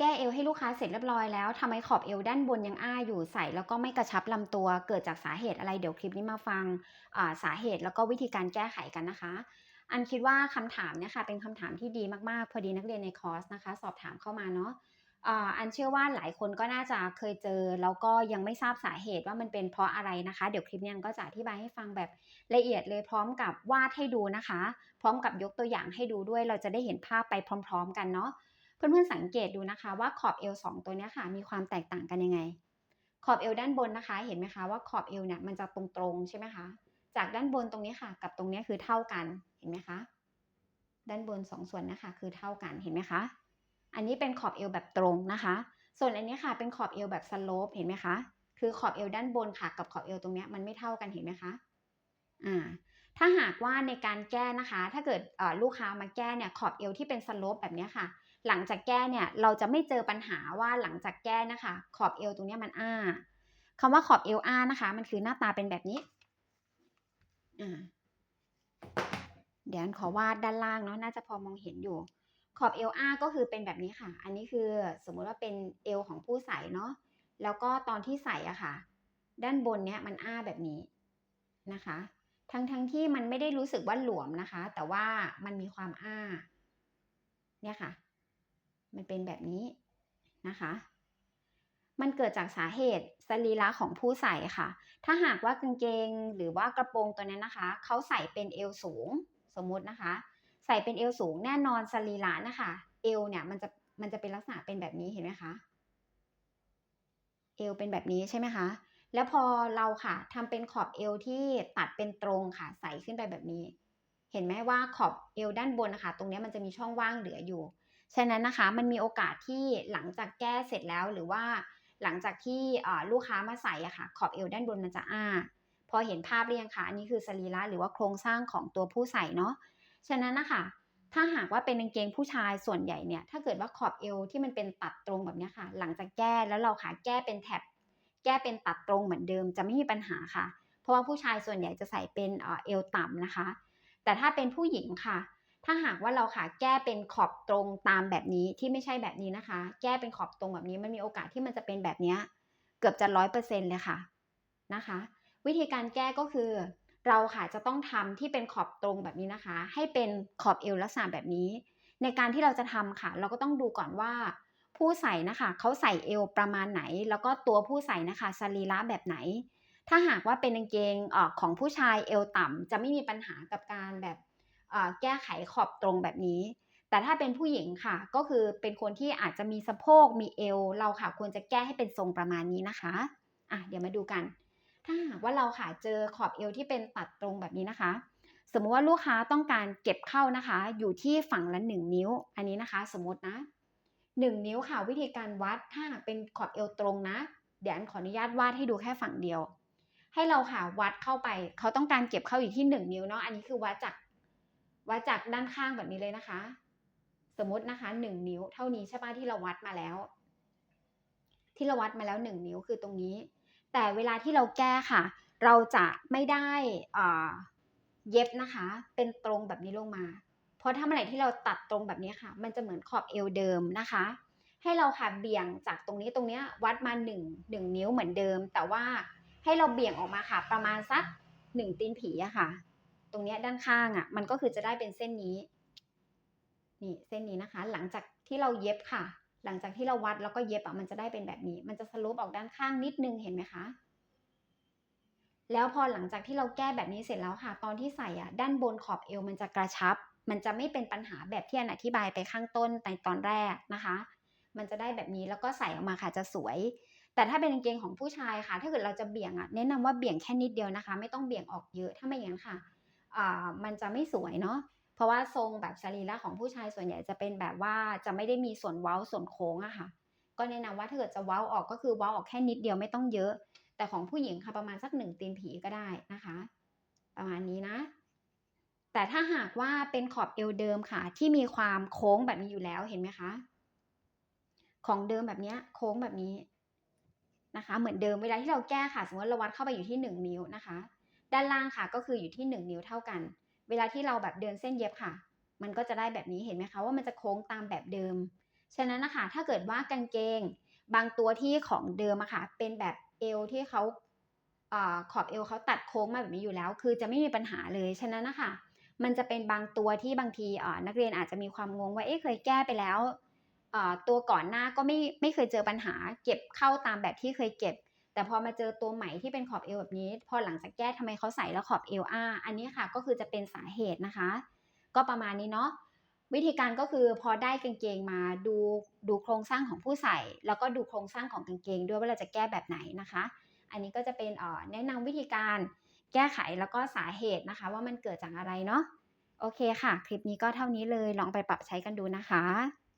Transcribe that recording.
แก้เอวให้ลูกค้าเสร็จเรียบร้อยแล้วทำไมขอบเอวด้านบนยังอ้าอยู่ใส่แล้วก็ไม่กระชับลำตัว เกิดจากสาเหตุอะไรเดี๋ยวคลิปนี้มาฟังสาเหตุแล้วก็วิธีการแก้ไขกันนะคะ อันคิดว่าคำถามเนี่ยค่ะเป็นคำถามที่ดีมากๆ พอดีนักเรียนในคอร์สนะคะ สอบถามเข้ามาเนาะอันเชื่อว่าหลายคนก็น่าจะเคยเจอ แล้วก็ยังไม่ทราบสาเหตุว่ามันเป็นเพราะอะไรนะคะ เดี๋ยวคลิปนี้ก็จะอธิบายให้ฟังแบบละเอียดเลยพร้อมกับวาดให้ดูนะคะ พร้อมกับยกตัวอย่างให้ดูด้วยเราจะได้เห็นภาพไปพร้อม ๆ กันเนาะ เพื่อนๆสังเกตดูนะคะว่าขอบเอวสองตัวนี้ค่ะ มีความแตกต่างกันยังไง ขอบเอวด้านบนนะคะ เห็นไหมคะว่าขอบเอวเนี่ยมันจะตรงๆใช่ไหมคะจากด้านบนตรงนี้ค่ะ กับตรงนี้คือเท่ากันเห็นไหมคะด้านบนสองส่วนนะคะ คือเท่ากันเห็นไหมคะ อันนี้เป็นขอบเอวแบบตรงนะคะ ส่วนอันนี้ค่ะเป็นขอบเอวแบบสโลปเห็นไหมคะคือขอบเอวด้านบนค่ะ กับขอบเอวตรงนี้มันไม่เท่ากันเห็นไหมคะอ่าถ้าหากว่าในการแก้นะคะ ถ้าเกิดลูกค้ามาแก้เนี่ยขอบเอวที่เป็นสโลปแบบนี้ค่ะ หลังจากแก้เนี่ยเราจะไม่เจอปัญหาว่าหลังจากแก้นะคะ ขอบเอวตรงนี้มันอ้าคำว่าขอบเอวอ้านะคะ มันคือหน้าตาเป็นแบบนี้อ่าเดี๋ยวขอวาดด้านล่างเนาะน่าจะพอมองเห็นอยู่ ขอบเอวอ้าก็คือเป็นแบบนี้ค่ะ อันนี้คือสมมุติว่าเป็นเอวของผู้ใส่เนาะแล้วก็ตอนที่ใส่อะค่ะ ด้านบนเนี้ยมันอ้าแบบนี้นะคะ ทั้งทั้งที่มันไม่ได้รู้สึกว่าหลวมนะคะ แต่ว่ามันมีความอ้า เนี่ยค่ะ มันเป็นแบบนี้นะคะ มันเกิดจากสาเหตุสรีระของผู้ใส่ค่ะ ถ้าหากว่ากางเกงหรือว่ากระโปรงตัวนี้นะคะ เขาใส่เป็นเอวสูงสมมุตินะคะ ใส่เป็นเอวสูงแน่นอนสรีระนะคะ เอวเนี่ยมันจะมันจะเป็นลักษณะเป็นแบบนี้เห็นไหมคะเอวเป็นแบบนี้ใช่ไหมคะ แล้วพอเราค่ะทำเป็นขอบเอวที่ตัดเป็นตรงค่ะ ใส่ขึ้นไปแบบนี้ เห็นไหมว่าขอบเอวด้านบนนะคะ ตรงนี้มันจะมีช่องว่างเหลืออยู่ ฉะนั้นนะคะมันมีโอกาสที่หลังจากแก้เสร็จแล้วหรือว่าหลังจากที่ลูกค้ามาใส่อะค่ะ ขอบเอวด้านบนมันจะอ้า พอเห็นภาพเรียงคะอันนี้คือสรีระหรือว่าโครงสร้างของตัวผู้ใส่เนาะฉะนั้นนะคะถ้าหากว่าเป็นกางเกงผู้ชายส่วนใหญ่เนี่ย ถ้าเกิดว่าขอบเอวที่มันเป็นตัดตรงแบบนี้ค่ะ หลังจากแก้แล้วเราค่ะแก้เป็นแท็บแก้เป็นตัดตรงเหมือนเดิมจะไม่มีปัญหาค่ะ เพราะว่าผู้ชายส่วนใหญ่จะใส่เป็นเอวต่ำนะคะ แต่ถ้าเป็นผู้หญิงค่ะ ถ้าหากว่าเราค่ะแก้เป็นขอบตรงตามแบบนี้ที่ไม่ใช่แบบนี้นะคะ แก้เป็นขอบตรงแบบนี้มันมีโอกาสที่มันจะเป็นแบบนี้เกือบจะร้อยเปอร์เซ็นเลยค่ะนะคะ วิธีการแก้ก็คือ เราค่ะจะต้องทำที่เป็นขอบตรงแบบนี้นะคะ ให้เป็นขอบเอวลักษณะแบบนี้ ในการที่เราจะทำค่ะ เราก็ต้องดูก่อนว่า ผู้ใส่นะคะเขาใส่เอวประมาณไหน แล้วก็ตัวผู้ใส่นะคะสรีระแบบไหน ถ้าหากว่าเป็นกางเกงของผู้ชายเอวต่ำจะไม่มีปัญหากับการแบบ แก้ไขขอบตรงแบบนี้ แต่ถ้าเป็นผู้หญิงค่ะ ก็คือเป็นคนที่อาจจะมีสะโพกมีเอว เราค่ะควรจะแก้ให้เป็นทรงประมาณนี้นะคะอะเดี๋ยวมาดูกัน ถ้าหากว่าเราค่ะเจอขอบเอวที่เป็นตัดตรงแบบนี้นะคะ สมมุติว่าลูกค้าต้องการเก็บเข้านะคะ อยู่ที่ฝั่งละหนึ่งนิ้ว อันนี้นะคะ สมมตินะหนึ่งนิ้วค่ะวิธีการวัดถ้าเป็นขอบเอวตรงนะ เดี๋ยวอันขออนุญาตวาดให้ดูแค่ฝั่งเดียวให้เราค่ะวัดเข้าไป เขาต้องการเก็บเข้าอยู่ที่หนึ่งนิ้วเนาะอันนี้คือวัดจาก วัดจากด้านข้างแบบนี้เลยนะคะ สมมตินะคะหนึ่งนิ้ว เท่านี้ใช่ปะที่เราวัดมาแล้ว ที่เราวัดมาแล้วหนึ่งนิ้วคือตรงนี้ แต่เวลาที่เราแก้ค่ะ เราจะไม่ได้เย็บนะคะ เป็นตรงแบบนี้ลงมา เพราะถ้าเมื่อไหร่ที่เราตัดตรงแบบนี้ค่ะ มันจะเหมือนขอบเอวเดิมนะคะ ให้เราค่ะเบี่ยงจากตรงนี้ตรงนี้วัดมา1 1นิ้วเหมือนเดิม แต่ว่าให้เราเบี่ยงออกมาค่ะ ประมาณสัก1ตีนผีอะค่ะ ตรงนี้ด้านข้างอะมันก็คือจะได้เป็นเส้นนี้ นี่เส้นนี้นะคะ หลังจากที่เราเย็บค่ะ หลังจากที่เราวัดแล้วก็เย็บอะมันจะได้เป็นแบบนี้ มันจะสลุปออกด้านข้างนิดนึงเห็นไหมคะ แล้วพอหลังจากที่เราแก้แบบนี้เสร็จแล้วค่ะ ตอนที่ใส่อะด้านบนขอบเอวมันจะกระชับ มันจะไม่เป็นปัญหาแบบที่อนอธิบายไปข้างต้นในตอนแรกนะคะ มันจะได้แบบนี้แล้วก็ใส่ออกมาค่ะจะสวยแต่ถ้าเป็นกางเกงของผู้ชายค่ะ ถ้าเกิดเราจะเบี่ยงอะแนะนำว่าเบี่ยงแค่นิดเดียวนะคะ ไม่ต้องเบี่ยงออกเยอะถ้าไม่อย่างนั้นค่ะ มันจะไม่สวยเนาะเพราะว่าทรงแบบสรีระของผู้ชายส่วนใหญ่จะเป็นแบบว่าจะไม่ได้มีส่วนเว้าส่วนโค้งอะค่ะ ก็แนะนำว่าถ้าเกิดจะเว้าออกก็คือเว้าออกแค่นิดเดียวไม่ต้องเยอะ แต่ของผู้หญิงค่ะประมาณสักหนึ่งตีนผีก็ได้นะคะ ประมาณนี้นะ แต่ถ้าหากว่าเป็นขอบเอวเดิมค่ะ ที่มีความโค้งแบบนี้อยู่แล้วเห็นไหมคะ ของเดิมแบบนี้โค้งแบบนี้นะคะ เหมือนเดิมเวลาที่เราแก้ค่ะ สมมติเราวัดเข้าไปอยู่ที่หนึ่งนิ้วนะคะ ด้านล่างค่ะก็คืออยู่ที่หนึ่งนิ้วเท่ากัน เวลาที่เราแบบเดินเส้นเย็บค่ะ มันก็จะได้แบบนี้เห็นไหมคะว่ามันจะโค้งตามแบบเดิม ฉะนั้นนะคะถ้าเกิดว่ากางเกง บางตัวที่ของเดิมอะค่ะเป็นแบบเอวที่เขาอขอบเอวเขาตัดโค้งมาแบบนี้อยู่แล้ว คือจะไม่มีปัญหาเลยฉะนั้นนะคะมันจะเป็นบางตัวที่บางทีอ่านักเรียนอาจจะมีความงงว่าเอ๊ะเคยแก้ไปแล้วอ่าตัวก่อนหน้าก็ไม่ไม่เคยเจอปัญหา เก็บเข้าตามแบบที่เคยเก็บ แต่พอมาเจอตัวใหม่ที่เป็นขอบเอวแบบนี้ พอหลังจากแก้ทำไมเขาใส่แล้วขอบเอวอ้าอันนี้ค่ะก็คือจะเป็นสาเหตุนะคะ ก็ประมาณนี้เนาะวิธีการก็คือพอได้กางเกงมาดูดูโครงสร้างของผู้ใส่ แล้วก็ดูโครงสร้างของกางเกงด้วยว่าเราจะแก้แบบไหนนะคะ อันนี้ก็จะเป็นอ่อแนะนำวิธีการแก้ไขแล้วก็สาเหตุนะคะ ว่ามันเกิดจากอะไรเนาะโอเคค่ะ คลิปนี้ก็เท่านี้เลยลองไปปรับใช้กันดูนะคะ